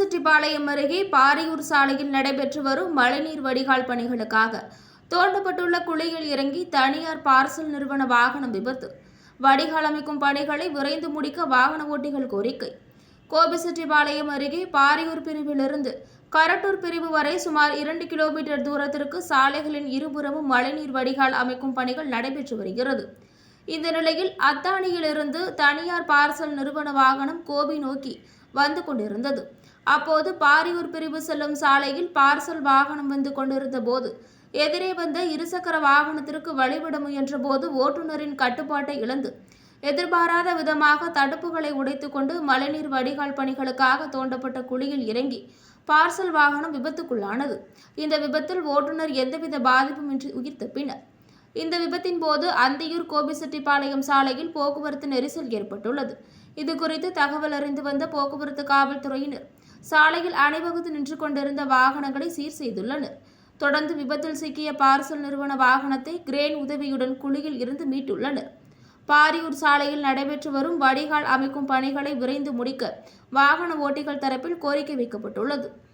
அருகே பாரியூர் சாலையில் நடைபெற்று வரும் மழைநீர் வடிகால் பணிகளுக்காக தோண்டப்பட்டுள்ள குழியில் இறங்கி தனியார் பார்சல் நிறுவன வாகனம் விபத்து. வடிகால் அமைக்கும் பணிகளை விரைந்து முடிக்க வாகன ஓட்டிகள் கோரிக்கை. கோபிச்செட்டிப்பாளையம் அருகே பாரியூர் பிரிவிலிருந்து கரட்டூர் பிரிவு வரை சுமார் இரண்டு கிலோமீட்டர் தூரத்திற்கு சாலைகளின் இருபுறமும் மழைநீர் வடிகால் அமைக்கும் பணிகள் நடைபெற்று வருகிறது. இந்த நிலையில் அத்தானியிலிருந்து தனியார் பார்சல் நிறுவன வாகனம் கோபி நோக்கி வந்து கொண்டிருந்தது. அப்போது பாரியூர் பிரிவு செல்லும் சாலையில் பார்சல் வாகனம் வந்து கொண்டிருந்த போது எதிரே வந்த இருசக்கர வாகனத்திற்கு வழிவிட முயன்ற போது ஓட்டுநரின் கட்டுப்பாட்டை இழந்து எதிர்பாராத விதமாக தடுப்புகளை உடைத்துக்கொண்டு மழைநீர் வடிகால் பணிகளுக்காக தோண்டப்பட்ட குழியில் இறங்கி பார்சல் வாகனம் விபத்துக்குள்ளானது. இந்த விபத்தில் ஓட்டுநர் எந்தவித பாதிப்புமின்றி உயிர் தப்பினர். இந்த விபத்தின் போது அந்தியூர் கோபிசெட்டிப்பாளையம் சாலையில் போக்குவரத்து நெரிசல் ஏற்பட்டுள்ளது. இது குறித்து தகவல் அறிந்து வந்த போக்குவரத்து காவல்துறையினர் சாலையில் அணிவகுத்து நின்று கொண்டிருந்த வாகனங்களை சீர் செய்துள்ளனர். தொடர்ந்து விபத்தில் சிக்கிய பார்சல் நிறுவன வாகனத்தை கிரேன் உதவியுடன் குழியில் இருந்து மீட்டுள்ளனர். பாரியூர் சாலையில் நடைபெற்று வரும் வடிகால் அமைக்கும் பணிகளை விரைந்து முடிக்க வாகன ஓட்டிகள் தரப்பில் கோரிக்கை வைக்கப்பட்டுள்ளது.